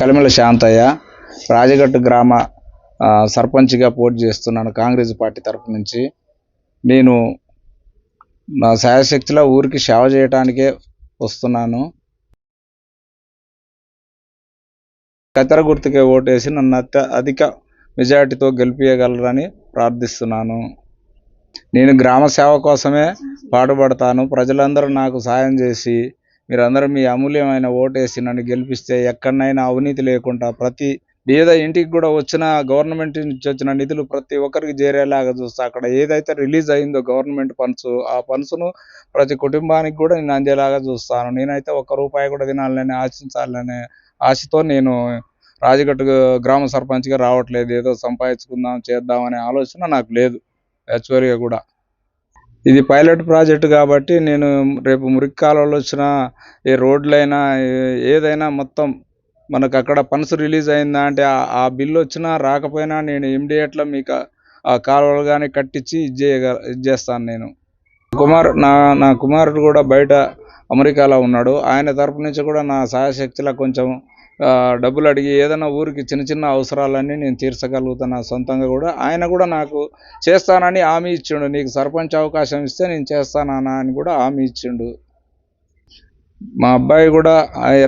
కలిమల శాంతయ్య రాజగట్టు గ్రామ సర్పంచ్గా పోటీ చేస్తున్నాను కాంగ్రెస్ పార్టీ తరపు నుంచి. నేను నా శాయశక్తిలో ఊరికి సేవ చేయటానికే వస్తున్నాను. కత్తెర గుర్తుకే ఓటేసి నన్ను అత్య అధిక మెజార్టీతో గెలిపించగలరని ప్రార్థిస్తున్నాను. నేను గ్రామ సేవ కోసమే పాటుపడతాను. ప్రజలందరూ నాకు సాయం చేసి మీరందరూ మీ అమూల్యమైన ఓటేసి నన్ను గెలిపిస్తే ఎక్కడనైనా అవినీతి లేకుండా ప్రతి ఏదో ఇంటికి కూడా వచ్చిన గవర్నమెంట్ నుంచి వచ్చిన నిధులు ప్రతి ఒక్కరికి చేరేలాగా చూస్తా. అక్కడ ఏదైతే రిలీజ్ అయిందో గవర్నమెంట్ ఫండ్స్ ఆ ఫండ్స్ను ప్రతి కుటుంబానికి కూడా నేను అందేలాగా చూస్తాను. నేనైతే ఒక్క రూపాయి కూడా తినాలని ఆశించాలనే ఆశతో నేను రాజగట్టు గ్రామ సర్పంచ్గా రావట్లేదు. ఏదో సంపాదించుకుందాం చేద్దాం అనే ఆలోచన నాకు లేదు. యాక్చువల్గా కూడా ఇది పైలట్ ప్రాజెక్ట్ కాబట్టి నేను రేపు మురికి కాలువలు వచ్చిన ఏ రోడ్లైనా ఏదైనా మొత్తం మనకు అక్కడ ఫండ్స్ రిలీజ్ అయిందా అంటే ఆ- బిల్లు వచ్చినా రాకపోయినా నేను ఇమ్మీడియట్లో మీకు ఆ- కాలువలు కానీ కట్టించి ఇది చేయగ ఇది చేస్తాను నేను. కుమార్ నా నా కుమారుడు కూడా బయట అమెరికాలో ఉన్నాడు. ఆయన తరపు నుంచి కూడా నా సహాయశక్తిలో కొంచెం డబ్బులు అడిగి ఏదైనా ఊరికి చిన్న చిన్న అవసరాలన్నీ నేను తీర్చగలుగుతాను సొంతంగా కూడా. ఆయన కూడా నాకు చేస్తానని హామీ ఇచ్చిండు. నీకు సర్పంచ్ అవకాశం ఇస్తే నేను చేస్తానన్నా అని కూడా హామీ ఇచ్చిండు. మా అబ్బాయి కూడా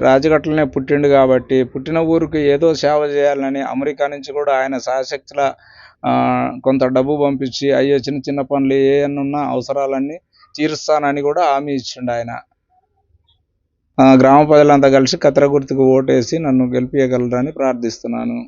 రాజగట్లనే పుట్టిండు కాబట్టి పుట్టిన ఊరికి ఏదో సేవ చేయాలని అమెరికా నుంచి కూడా ఆయన సహశక్తుల కొంత డబ్బు పంపించి అయ్యే చిన్న చిన్న పనులు ఏమన్నా అవసరాలన్నీ తీరుస్తానని కూడా హామీ ఇచ్చిండు ఆయన. గ్రామ ప్రజలంతా కలిసి కత్తెర గుర్తుకు ఓటేసి నన్ను గెలిపించగలరని ప్రార్థిస్తున్నాను.